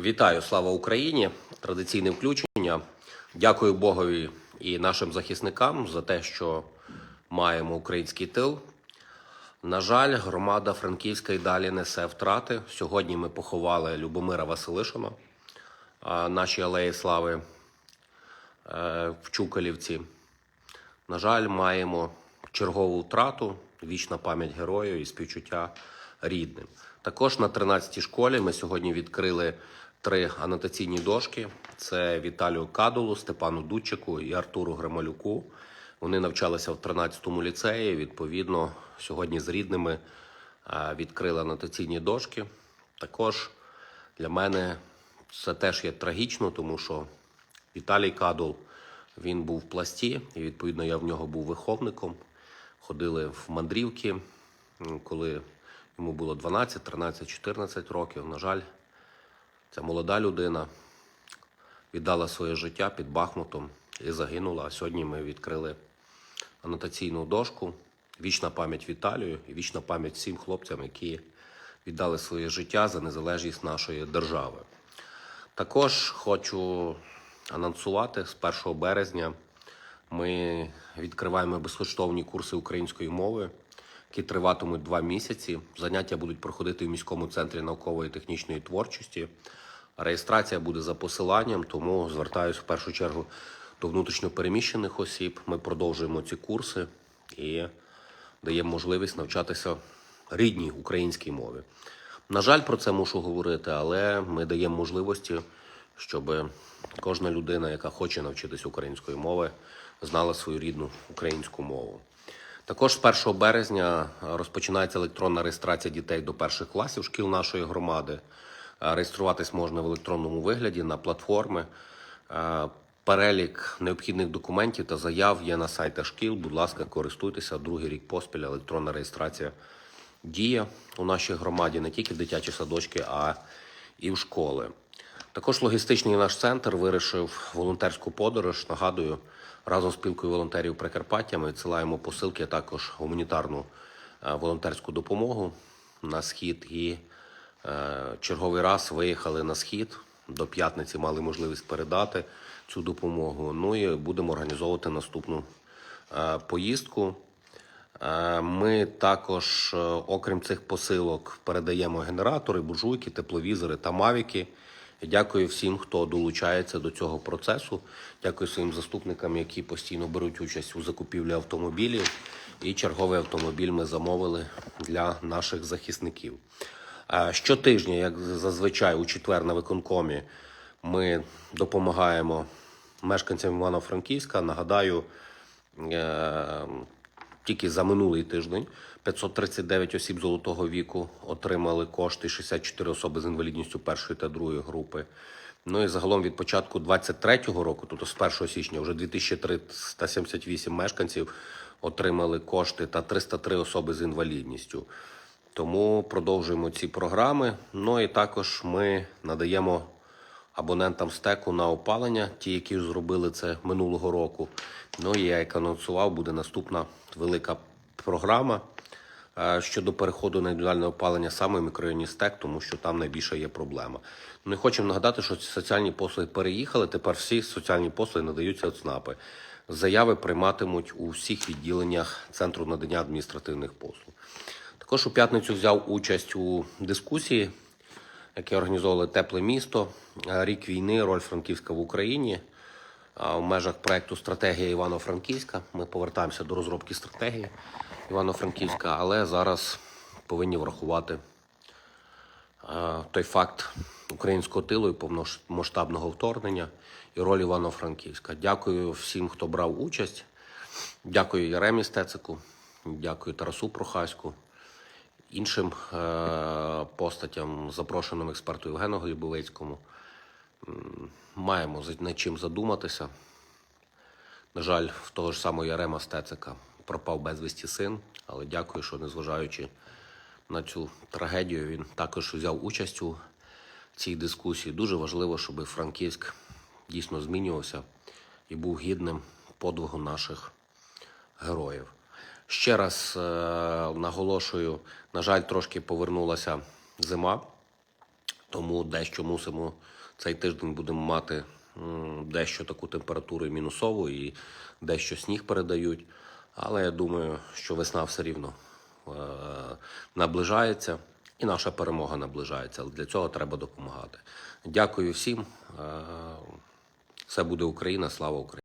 Вітаю, слава Україні! Традиційне включення. Дякую Богові і нашим захисникам за те, що маємо український тил. На жаль, громада Франківська і далі несе втрати. Сьогодні ми поховали Любомира Василишина, наші алеї слави е, в Чукалівці. На жаль, маємо чергову втрату, вічна пам'ять герою і співчуття рідним. Також на 13-й школі ми сьогодні відкрили три анотаційні дошки: це Віталію Кадулу, Степану Дудчику і Артуру Гремалюку. Вони навчалися в 13-му ліцеї. Відповідно, сьогодні з рідними е, відкрили анотаційні дошки. Також для мене це теж є трагічно, тому що Віталій Кадул він був в пласті, і відповідно я в нього був виховником. Ходили в мандрівки, коли йому було 12, 13, 14 років. На жаль, ця молода людина віддала своє життя під Бахмутом і загинула. А сьогодні ми відкрили анотаційну дошку. Вічна пам'ять Віталію і вічна пам'ять всім хлопцям, які віддали своє життя за незалежність нашої держави. Також хочу анонсувати з 1 березня ми відкриваємо безкоштовні курси української мови, які триватимуть два місяці. Заняття будуть проходити в міському центрі наукової технічної творчості. Реєстрація буде за посиланням, тому звертаюся в першу чергу до внутрішньопереміщених осіб. Ми продовжуємо ці курси і даємо можливість навчатися рідній українській мові. На жаль, про це мушу говорити, але ми даємо можливості, щоб кожна людина, яка хоче навчитися української мови, знала свою рідну українську мову. Також з 1 березня розпочинається електронна реєстрація дітей до перших класів шкіл нашої громади. Е, Реєструватись можна в електронному вигляді на платформи. Е, Перелік необхідних документів та заяв є на сайтах шкіл. Будь ласка, користуйтеся другий рік поспіль. Електронна реєстрація діє у нашій громаді не тільки в дитячі садочки, а і в школи. Також логістичний наш центр вирішив волонтерську подорож. Нагадую, разом з спілкою волонтерів Прикарпаття ми відсилаємо посилки, а також гуманітарну е, волонтерську допомогу на схід. І е, черговий раз виїхали на схід. До п'ятниці мали можливість передати цю допомогу. Ну і будемо організовувати наступну е, поїздку. Ми також, окрім цих посилок, передаємо генератори, буржуйки, тепловізори та мавіки. Дякую всім, хто долучається до цього процесу. Дякую своїм заступникам, які постійно беруть участь у закупівлі автомобілів. І черговий автомобіль ми замовили для наших захисників. Щотижня, як зазвичай, у четвер на виконкомі, ми допомагаємо мешканцям Івано-Франківська. Нагадаю, е, тільки за минулий тиждень 539 осіб золотого віку отримали кошти, 64 особи з інвалідністю першої та другої групи. Ну і загалом від початку 23-го року, тобто з 1 січня, вже 2378 мешканців отримали кошти та 303 особи з інвалідністю. Тому продовжуємо ці програми. Ну і також ми надаємо абонентам стеку на опалення, ті, які зробили це минулого року. Ну і я як анонсував, буде наступна велика програма е, щодо переходу на індивідуальне опалення саме в мікрорайоні стек, тому що там найбільша є проблема. Ну і хочемо нагадати, що ці соціальні послуги переїхали. Тепер всі соціальні послуги надаються від ЦНАПи. Заяви прийматимуть у всіх відділеннях центру надання адміністративних послуг. Також у п'ятницю взяв участь у дискусії, яке організовували Тепле місто, е, рік війни, роль Франківська в Україні. В межах проекту Стратегія Івано-Франківська. Ми повертаємося до розробки стратегії Івано-Франківська, але зараз повинні врахувати е, той факт українського тилу і повномасштабного вторгнення і роль Івано-Франківська. Дякую всім, хто брав участь. Дякую Яремі Стецику, дякую Тарасу Прохаську, іншим е- постатям, запрошеним експерту Євгену Глібовецькому. Маємо над чим задуматися. На жаль, в того ж самого Ярема Стецика пропав безвісті син, але дякую, що незважаючи на цю трагедію, він також взяв участь у цій дискусії. Дуже важливо, щоб Франківськ дійсно змінювався і був гідним подвигу наших героїв. Ще раз е- наголошую, на жаль, трошки повернулася зима. Тому дещо мусимо цей тиждень будемо мати м, дещо таку температуру мінусову, і дещо сніг передають. Але я думаю, що весна все рівно е, наближається, і наша перемога наближається. Але для цього треба допомагати. Дякую всім. Е, все буде Україна, слава Україні!